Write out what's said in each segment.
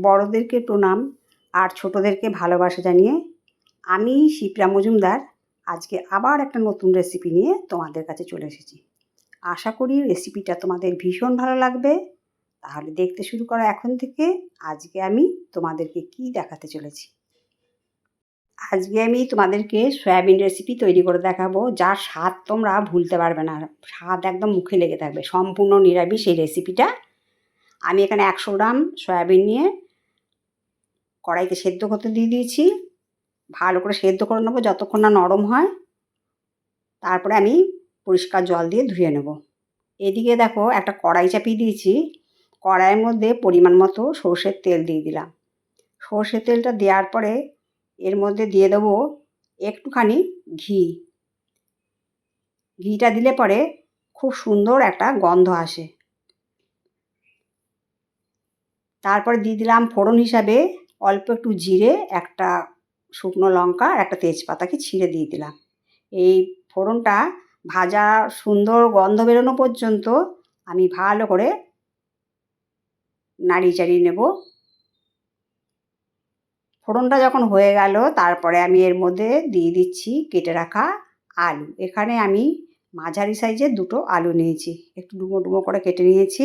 বড়দেরকে প্রণাম আর ছোটোদেরকে ভালোবাসা জানিয়ে আমি শিপ্রা মজুমদার। আজকে আবার একটা নতুন রেসিপি নিয়ে তোমাদের কাছে চলে এসেছি। আশা করি রেসিপিটা তোমাদের ভীষণ ভালো লাগবে। তাহলে দেখতে শুরু করো এখন থেকে। আজকে আমি তোমাদেরকে কি দেখাতে চলেছি? আজকে আমি তোমাদেরকে সয়াবিন রেসিপি তৈরি করে দেখাবো, যার স্বাদ তোমরা ভুলতে পারবে না। স্বাদ একদম মুখে লেগে থাকবে, সম্পূর্ণ নিরামিষ এই রেসিপিটা আমি এখানে একশো গ্রাম সয়াবিন নিয়ে কড়াইতে সেদ্ধ করতে দিয়ে দিয়েছি। ভালো করে সেদ্ধ করে নেব, যতক্ষণ না নরম হয়। তারপরে আমি পরিষ্কার জল দিয়ে ধুয়ে নেব। এদিকে দেখো একটা কড়াই চাপিয়ে দিয়েছি। কড়াইয়ের মধ্যে পরিমাণ মতো সর্ষের তেল দিয়ে দিলাম। সর্ষের তেলটা দেওয়ার পরে এর মধ্যে দিয়ে দেবো একটুখানি ঘি। ঘিটা দিলে পরে খুব সুন্দর একটা গন্ধ আসে। তারপরে দিয়ে দিলাম ফোড়ন হিসাবে অল্প একটু জিরে, একটা শুকনো লঙ্কা আর একটা তেজপাতাকে ছিঁড়ে দিয়ে দিলাম। এই ফোড়নটা ভাজা সুন্দর গন্ধ বেরোনো পর্যন্ত আমি ভালো করে নাড়িয়ে চাড়িয়ে নেব। ফোড়নটা যখন হয়ে গেল, তারপরে আমি এর মধ্যে দিয়ে দিচ্ছি কেটে রাখা আলু। এখানে আমি মাঝারি সাইজের দুটো আলু নিয়েছি। একটু ডুমো ডুমো করে কেটে নিয়েছি।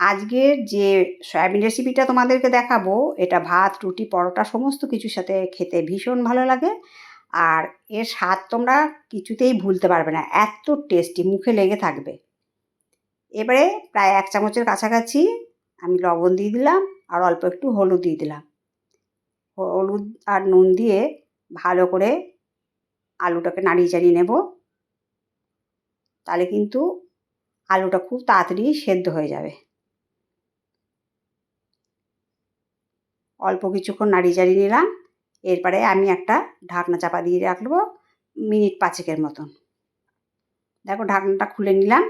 আজকের যে সয়াবিন রেসিপিটা তোমাদেরকে দেখাবো, এটা ভাত, রুটি, পরোটা সমস্ত কিছুর সাথে খেতে ভীষণ ভালো লাগে। আর এর স্বাদ তোমরা কিছুতেই ভুলতে পারবে না, এত টেস্টি মুখে লেগে থাকবে। এবারে প্রায় এক চামচের কাছাকাছি আমি লবণ দিয়ে দিলাম, আর অল্প একটু হলুদ দিয়ে দিলাম। হলুদ আর নুন দিয়ে ভালো করে আলুটাকে নাড়িয়ে চাড়িয়ে নেব। তাহলে কিন্তু আলুটা খুব তাড়াতাড়ি সেদ্ধ হয়ে যাবে। অল্প কিছুক্ষণ নাড়ি চাড়িয়ে নিলাম। এরপরে আমি একটা ঢাকনা চাপা দিয়ে রাখব মিনিট পাঁচেকের মতন। দেখো ঢাকনাটা খুলে নিলাম।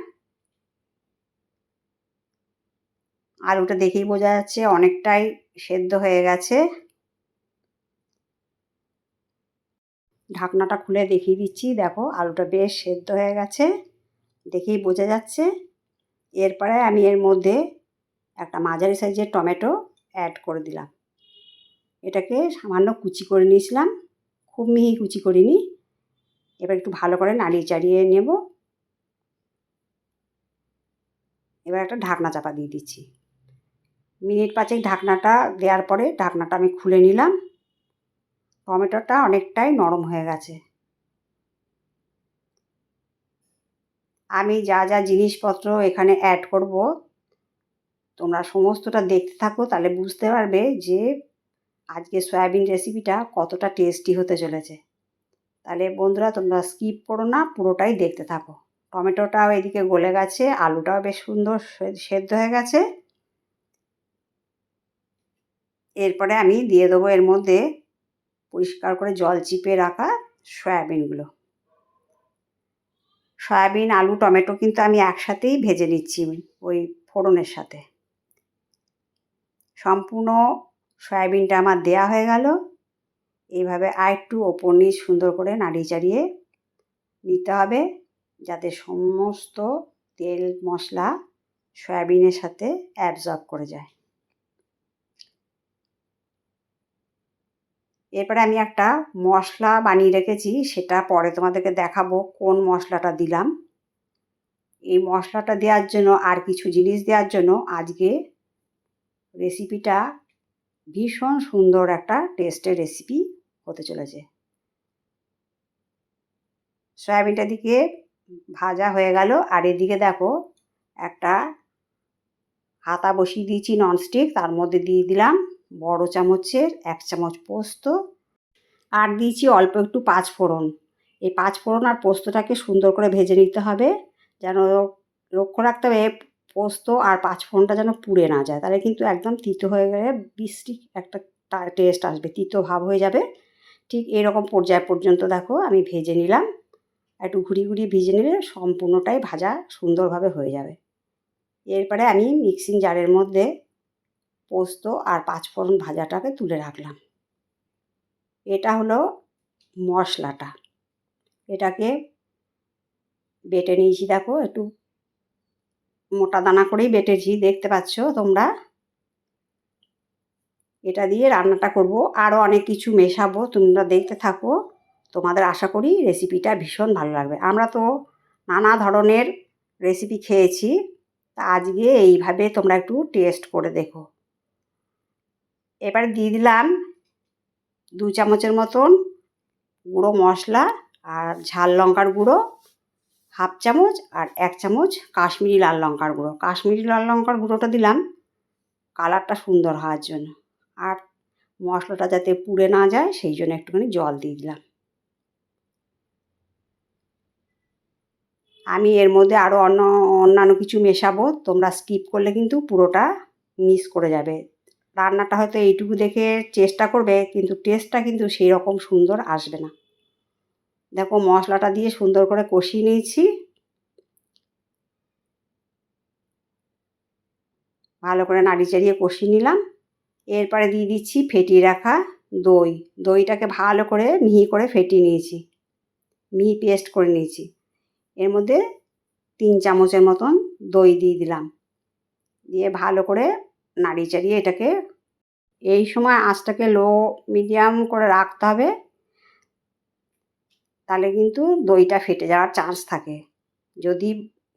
আলুটা দেখেই বোঝা যাচ্ছে অনেকটাই সেদ্ধ হয়ে গেছে। ঢাকনাটা খুলে দেখিয়ে দিচ্ছি। দেখো আলুটা বেশ সেদ্ধ হয়ে গেছে। দেখেই বোঝা যাচ্ছে। এরপরে আমি এর মধ্যে একটা মাঝারি সাইজের টমেটো অ্যাড করে দিলাম। এটাকে সামান্য কুচি করে নিয়েছিলাম, খুব মিহি কুচি করিনি। এবার একটু ভালো করে নাড়িয়ে চাড়িয়ে নেব। এবার একটা ঢাকনা চাপা দিয়ে দিচ্ছি। মিনিট পাঁচেক ঢাকনাটা দেওয়ার পরে ঢাকনাটা আমি খুলে নিলাম। টমেটোটা অনেকটাই নরম হয়ে গেছে। আমি যা যা জিনিসপত্র এখানে অ্যাড করব, তোমরা সমস্তটা দেখতে থাকো, তাহলে বুঝতে পারবে যে আজকে সয়াবিন রেসিপিটা কতটা টেস্টি হতে চলেছে। তাহলে বন্ধুরা, তোমরা স্কিপ করো না, পুরোটাই দেখতে থাকো। টমেটোটাও এদিকে গলে গেছে, আলুটাও বেশ সুন্দর সেদ্ধ হয়ে গেছে। এরপরে আমি দিয়ে দেবো এর মধ্যে পরিষ্কার করে জল চিপে রাখা সয়াবিনগুলো। সয়াবিন, আলু, টমেটো কিন্তু আমি একসাথেই ভেজে নিচ্ছি ওই ফোড়নের সাথে। সম্পূর্ণ সয়াবিনটা আমার দেয়া হয়ে গেল। এইভাবে আর একটু ওপর নিয়ে সুন্দর করে নাড়িয়ে চাড়িয়ে নিতে হবে যাতে সমস্ত তেল, মশলা সয়াবিনের সাথে অ্যাবজর্ব করে যায়। এরপরে আমি একটা মশলা বানিয়ে রেখেছি, সেটা পরে তোমাদেরকে দেখাবো কোন মশলাটা দিলাম। এই মশলাটা দেওয়ার জন্য আর কিছু জিনিস দেওয়ার জন্য আজকে রেসিপিটা ভীষণ সুন্দর একটা টেস্টের রেসিপি হতে চলেছে। সয়াবিনটা দিকে ভাজা হয়ে গেল, আর এদিকে দেখো একটা হাতা বসিয়ে দিয়েছি ননস্টিক তার মধ্যে দিয়ে দিলাম বড় চামচের এক চামচ পোস্ত, আর দিয়েছি অল্প একটু পাঁচ ফোড়ন। এই পাঁচ ফোড়ন আর পোস্তটাকে সুন্দর করে ভেজে নিতে হবে, যেন লক্ষ্য রাখতে হবে পোস্ত আর পাঁচ ফোড়নটা যেন পুড়ে না যায়। তাহলে কিন্তু একদম তিতো হয়ে গেলে বৃষ্টি একটা টেস্ট আসবে, তিতো ভাব হয়ে যাবে। ঠিক এরকম পর্যায় পর্যন্ত দেখো আমি ভেজে নিলাম। একটু ঘুরিয়ে ঘুরিয়ে ভেজে নিলে সম্পূর্ণটাই ভাজা সুন্দরভাবে হয়ে যাবে। এরপরে আমি মিক্সিং জারের মধ্যে পোস্ত আর পাঁচফোড়ন ভাজাটাকে তুলে রাখলাম। এটা হলো মশলাটা। এটাকে বেটে নিয়েছি দেখো একটু মোটা দানা করেই বেটেছি, দেখতে পাচ্ছ তোমরা? এটা দিয়ে রান্নাটা করব। আরও অনেক কিছু মেশাবো, তোমরা দেখতে থাকো। তোমাদের আশা করি রেসিপিটা ভীষণ ভালো লাগবে। আমরা তো নানা ধরনের রেসিপি খেয়েছি, তা আজকে এইভাবে তোমরা একটু টেস্ট করে দেখো। এবারে দিয়ে দিলাম দু চামচের মতন গুঁড়ো মশলা আর ঝাল লঙ্কার গুঁড়ো। হাফ চামচ আর এক চামচ কাশ্মীরি লাল লঙ্কার গুঁড়ো। কাশ্মীরি লাল লঙ্কার গুঁড়োটা দিলাম, কালারটা সুন্দর হওয়ার জন্য। আর মশলাটা যাতে পুড়ে না যায়, সেই জন্য একটুখানি জল দিয়ে দিলাম। আমি এর মধ্যে আরও অন্য, অন্যান্য কিছু মেশাবো, তোমরা স্কিপ করলে কিন্তু পুরোটা মিস করে যাবে। রান্নাটা হয়তো এইটুকু দেখে চেষ্টা করবে, কিন্তু টেস্টটা কিন্তু সেই রকম সুন্দর আসবে না। দেখো মশলাটা দিয়ে সুন্দর করে কষিয়ে নিয়েছি। ভালো করে নাড়ি চাড়িয়ে কষিয়ে নিলাম। এরপরে দিয়ে দিচ্ছি ফেটিয়ে রাখা দই। দইটাকে ভালো করে মিহি করে ফেটিয়ে নিয়েছি। মিহি পেস্ট করে নিয়েছি। এর মধ্যে তিন চামচের মতন দই দিয়ে দিলাম। দিয়ে ভালো করে নাড়ি চাড়িয়ে এটাকে এই সময় আঁচটাকে লো মিডিয়াম করে রাখতে হবে। তাহলে কিন্তু দইটা ফেটে যাওয়ার চান্স থাকে। যদি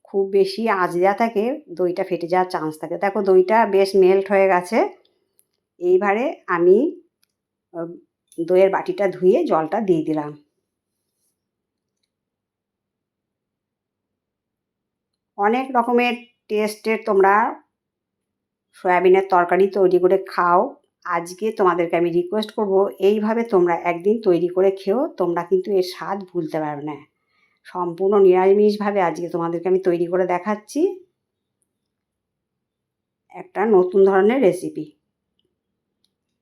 খুব বেশি আঁচ দেওয়া থাকে, দইটা ফেটে যাওয়ার চান্স থাকে। দেখো, দইটা বেশ মেল্ট হয়ে গেছে। এইবারে আমি দইয়ের বাটিটা ধুয়ে জলটা দিয়ে দিলাম। অনেক রকমের টেস্টের তোমরা সয়াবিনের তরকারি তৈরি করে খাও। আজকে তোমাদেরকে আমি রিকোয়েস্ট করব, এইভাবে তোমরা একদিন তৈরি করে খেও, তোমরা কিন্তু এর স্বাদ ভুলতে পারবে না। সম্পূর্ণ নিরামিষভাবে আজকে তোমাদেরকে আমি তৈরি করে দেখাচ্ছি। একটা নতুন ধরনের রেসিপি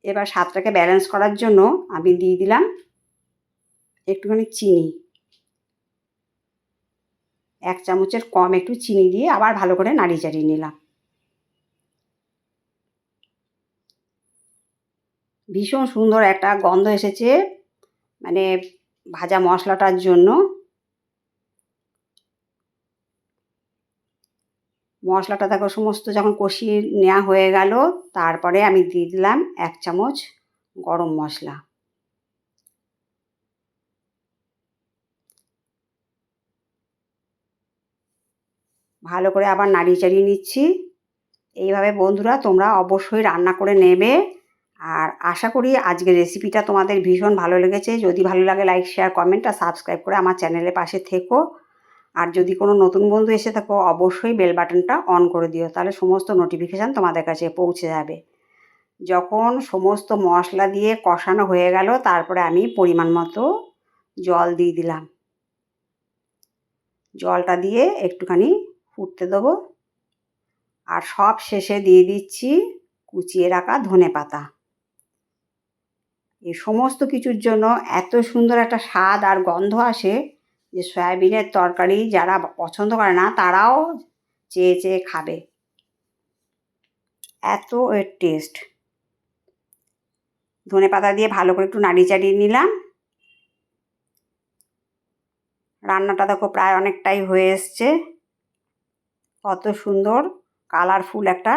এবার স্বাদটাকে ব্যালেন্স করার জন্য আমি দিয়ে দিলাম একটুখানি চিনি। এক চামচের কম একটু চিনি দিয়ে আবার ভালো করে নাড়িয়ে চাড়িয়ে নিলাম। ভীষণ সুন্দর একটা গন্ধ এসেছে মানে ভাজা মশলাটার জন্য। মশলাটা দেখো সমস্ত যখন কষিয়ে নেওয়া হয়ে গেল, তারপরে আমি দিয়ে দিলাম এক চামচ গরম মশলা। ভালো করে আবার নাড়িয়ে চাড়িয়ে নিচ্ছি। এইভাবে বন্ধুরা তোমরা অবশ্যই রান্না করে নেবে। আর আশা করি আজকের রেসিপিটা তোমাদের ভীষণ ভালো লেগেছে। যদি ভালো লাগে লাইক শেয়ার কমেন্ট আর সাবস্ক্রাইব করে আমার চ্যানেলের পাশে থেকো। আর যদি কোনো নতুন বন্ধু এসে থাকো, অবশ্যই বেল বাটনটা অন করে দিও, তাহলে সমস্ত নোটিফিকেশান তোমাদের কাছে পৌঁছে যাবে। যখন সমস্ত মশলা দিয়ে কষানো হয়ে গেল, তারপরে আমি পরিমাণ মতো জল দিয়ে দিলাম। জলটা দিয়ে একটুখানি ফুটতে দেবো। আর সব শেষে দিয়ে দিচ্ছি কুচিয়ে রাখা ধনে পাতা এই সমস্ত কিছুর জন্য এত সুন্দর একটা স্বাদ আর গন্ধ আসে যে সয়াবিনের তরকারি যারা পছন্দ করে না, তারাও চেয়ে চেয়ে খাবে। এত এর টেস্ট ধনে পাতা দিয়ে ভালো করে একটু নাড়িয়ে চাড়িয়ে নিলাম। রান্নাটা দেখো প্রায় অনেকটাই হয়ে এসছে। কত সুন্দর কালারফুল একটা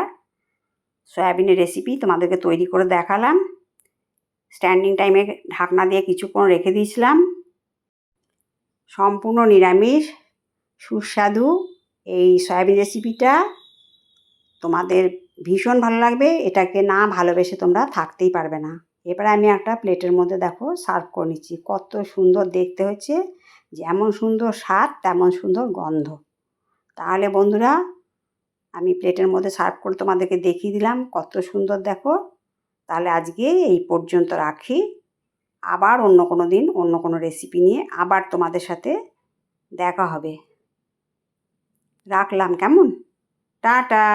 সয়াবিনের রেসিপি তোমাদেরকে তৈরি করে দেখালাম। স্ট্যান্ডিং টাইমে ঢাকনা দিয়ে কিছুক্ষণ রেখে দিয়েছিলাম। সম্পূর্ণ নিরামিষ, সুস্বাদু এই সয়াবিন রেসিপিটা তোমাদের ভীষণ ভালো লাগবে, এটাকে না ভালোবেসে তোমরা থাকতেই পারবে না। এবারে আমি একটা প্লেটের মধ্যে দেখো সার্ভ করে নিচ্ছি। কত সুন্দর দেখতে হচ্ছে, যেমন সুন্দর স্বাদ, তেমন সুন্দর গন্ধ। তাহলে বন্ধুরা, আমি প্লেটের মধ্যে সার্ভ করে তোমাদেরকে দেখিয়ে দিলাম, কত সুন্দর দেখো। তাহলে আজকে এই পর্যন্ত রাখি। আবার অন্য কোনো দিন, অন্য কোনো রেসিপি নিয়ে আবার তোমাদের সাথে দেখা হবে। রাখলাম, কেমন? টাটা!